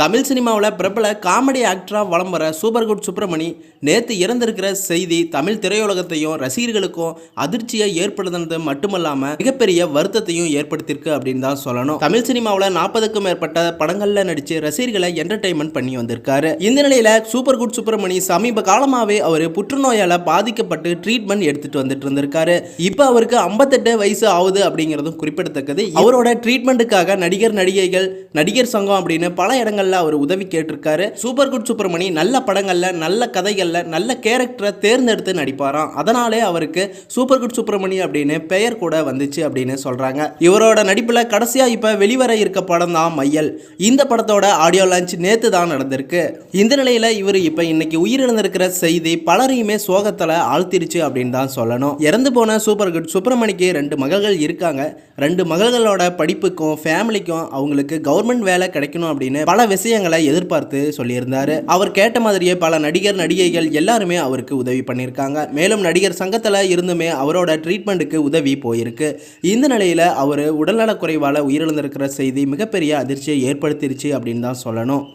தமிழ் சினிமாவில் பிரபல காமெடி ஆக்டராக வலம் வர சூப்பர் குட் சுப்பிரமணி நேற்று இறந்திருக்கிற செய்தி தமிழ் திரையுலகத்தையும் ரசிகர்களுக்கும் அதிர்ச்சியை ஏற்படுத்தினது மட்டுமல்லாமல் மிகப்பெரிய வருத்தத்தையும் ஏற்படுத்தியிருக்கு அப்படின்னு தான் சொல்லணும். தமிழ் சினிமாவில் நாற்பதுக்கும் மேற்பட்ட படங்களில் நடித்து ரசிகர்களை என்டர்டைன்மெண்ட் பண்ணி வந்திருக்காரு. இந்த நிலையில் சூப்பர் குட் சுப்பிரமணி சமீப காலமாகவே அவர் புற்றுநோயால் பாதிக்கப்பட்டு ட்ரீட்மெண்ட் எடுத்துட்டு வந்துட்டு இருந்திருக்காரு. இப்போ அவருக்கு ஐம்பத்தெட்டு வயசு ஆகுது அப்படிங்கிறதும் குறிப்பிடத்தக்கது. அவரோட ட்ரீட்மெண்ட்டுக்காக நடிகர் நடிகைகள் நடிகர் சங்கம் அப்படின்னு பல இடங்கள் இடங்கள்ல அவர் உதவி கேட்டிருக்காரு. சூப்பர் குட் சுப்பிரமணி நல்ல படங்கள்ல நல்ல கதைகள்ல நல்ல கேரக்டரை தேர்ந்தெடுத்து நடிப்பாராம். அதனாலே அவருக்கு சூப்பர் குட் சுப்பிரமணி அப்படின்னு பெயர் கூட வந்துச்சு அப்படின்னு சொல்றாங்க. இவரோட நடிப்புல கடைசியா இப்ப வெளிவர இருக்க படம் தான் மையல். இந்த படத்தோட ஆடியோ லான்ச் நேத்து தான் நடந்திருக்கு. இந்த நிலையில இவர் இப்ப இன்னைக்கு உயிரிழந்திருக்கிற செய்தி பலரையுமே சோகத்தில் ஆழ்த்திருச்சு அப்படின்னு தான் சொல்லணும். இறந்து போன சூப்பர் குட் சுப்பிரமணிக்கு ரெண்டு மகள்கள் இருக்காங்க. ரெண்டு மகள்களோட படிப்புக்கும் ஃபேமிலிக்கும் அவங்களுக்கு கவர்மெண்ட் வேலை கிடைக்கணும் அப்படின்னு பல விஷயங்களை எதிர்பார்த்து சொல்லியிருந்தாரு. அவர் கேட்ட மாதிரியே பல நடிகர் நடிகைகள் எல்லாருமே அவருக்கு உதவி பண்ணியிருக்காங்க. மேலும் நடிகர் சங்கத்தில் இருந்துமே அவரோட ட்ரீட்மெண்ட்டுக்கு உதவி போயிருக்கு. இந்த நிலையில் அவர் உடல்நலக்குறைவால் உயிரிழந்திருக்கிற செய்தி மிகப்பெரிய அதிர்ச்சியை ஏற்படுத்திருச்சு அப்படின்னு தான் சொல்லணும்.